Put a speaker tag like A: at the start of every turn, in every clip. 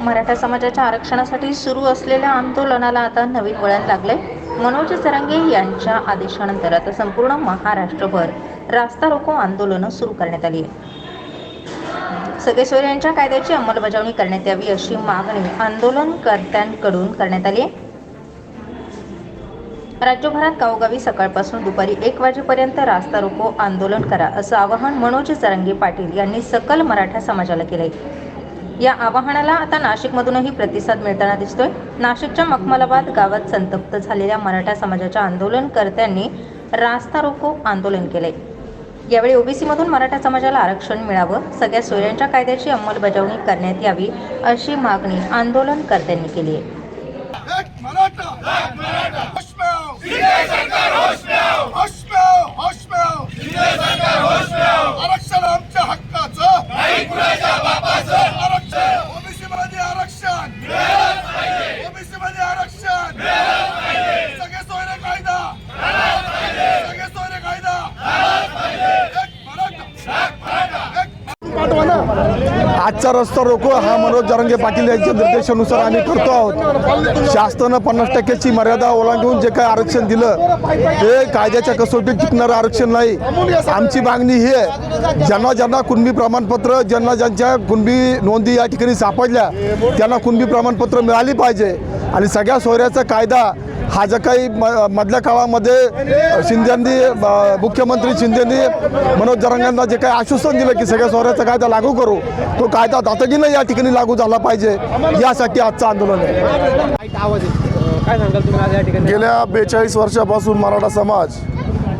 A: मराठा समाजाच्या आरक्षणासाठी सुरू असलेल्या आंदोलनाला आता नवीन वळण लागले मनोज सरंगे यांच्या आदेशानंतर आता संपूर्ण महाराष्ट्रभर रास्ता रोको आंदोलनं सुरू करण्यात आली आहे. सगळे यांच्या कायद्याची अंमलबजावणी करण्यात यावी अशी मागणी आंदोलनकर्त्यांकडून करण्यात आली आहे. राज्यभरात गावोगावी सकाळपासून दुपारी एक वाजेपर्यंत रास्ता रोको आंदोलन करा असं आवाहन मनोज जरांगे पाटील यांनी सकल मराठा समाजाला केलं आहे या आवाहनाला आता नाशिकमधूनही प्रतिसाद मिळताना दिसतोय. नाशिकच्या मखमलाबाद गावात संतप्त झालेल्या मराठा समाजाच्या आंदोलनकर्त्यांनी रास्ता रोको आंदोलन केले. यावेळी ओबीसीमधून मराठा समाजाला आरक्षण मिळावं सगळ्या सोयऱ्यांच्या कायद्याची अंमलबजावणी करण्यात यावी अशी मागणी आंदोलनकर्त्यांनी केली आहे
B: एक मराठा एक मराठा होश में आओ सीधे सरकार होश में आओ होश में आओ होश में आओ सीधे सरकार होश में आओ आरक्षण आमच्या हक्काचं नाही कुणाच्या बापाचं आरक्षण ओबीसी मध्ये आरक्षण ओबीसी मध्ये आरक्षण सगळे सोयरे कायदा सगळे सोयरे कायदा एक मराठा एक मराठा एक
C: आजचा रस्ता रोको हा मनोज जरंगे पाटील यांच्या निर्देशानुसार आम्ही करतो आहोत. शासनानं पन्नास टक्क्याची मर्यादा ओलांडून जे काय आरक्षण दिलं हे कायद्याच्या कसोटीत टिकणारं आरक्षण नाही. आमची मागणी ही आहे ज्यांना ज्यांना कुणबी प्रमाणपत्र ज्यांना ज्यांच्या कुणबी नोंदी या ठिकाणी सापडल्या त्यांना कुणबी प्रमाणपत्र मिळाली पाहिजे. आणि सगळ्या सोयऱ्याचा कायदा हा जो काही म मधल्या काळामध्ये शिंदेंनी मुख्यमंत्री शिंदेंनी मनोज जरांगांना जे काही आश्वासन दिलं की सगळ्या सोहऱ्याचा कायदा लागू करू तो कायदा दातगीनं या ठिकाणी लागू झाला पाहिजे यासाठी आजचं आंदोलन आहे.
D: काय सांगाल तुम्ही आज या ठिकाणी?
E: गेल्या बेचाळीस वर्षापासून मराठा समाज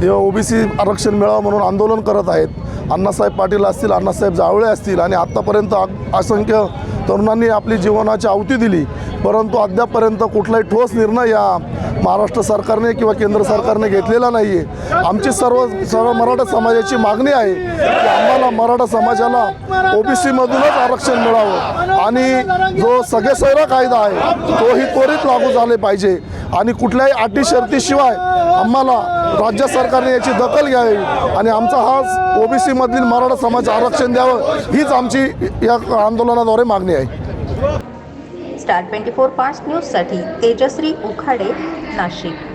E: हे ओबीसी आरक्षण मिळावं म्हणून आंदोलन करत आहेत अण्णासाहेब पाटील असतील अण्णासाहेब जावळे असतील आणि आत्तापर्यंत असंख्य तरुणांनी आपली जीवनाची आहुती दिली परंतु अद्यापपर्यंत कुठलाही ठोस निर्णय या महाराष्ट्र सरकारने किंवा केंद्र सरकारने घेतलेला नाही आहे आमची सर्व सर्व मराठा समाजाची मागणी आहे की आम्हाला मराठा समाजाला ओबीसीमधूनच आरक्षण मिळावं. आणि जो सगळे कायदा आहे तोही त्वरित लागू झाले पाहिजे. आणि कुठल्याही अटी शर्तीशिवाय आम्हाला राज्य सरकारने याची दखल घ्यावी. आणि आमचा हा ओबीसीमधील मराठा समाज आरक्षण द्यावं हीच आमची या आंदोलनाद्वारे मागणी आहे.
A: स्टार ट्वेंटी फोर पाच न्यूजसाठी तेजश्री उखाडे नाशिक.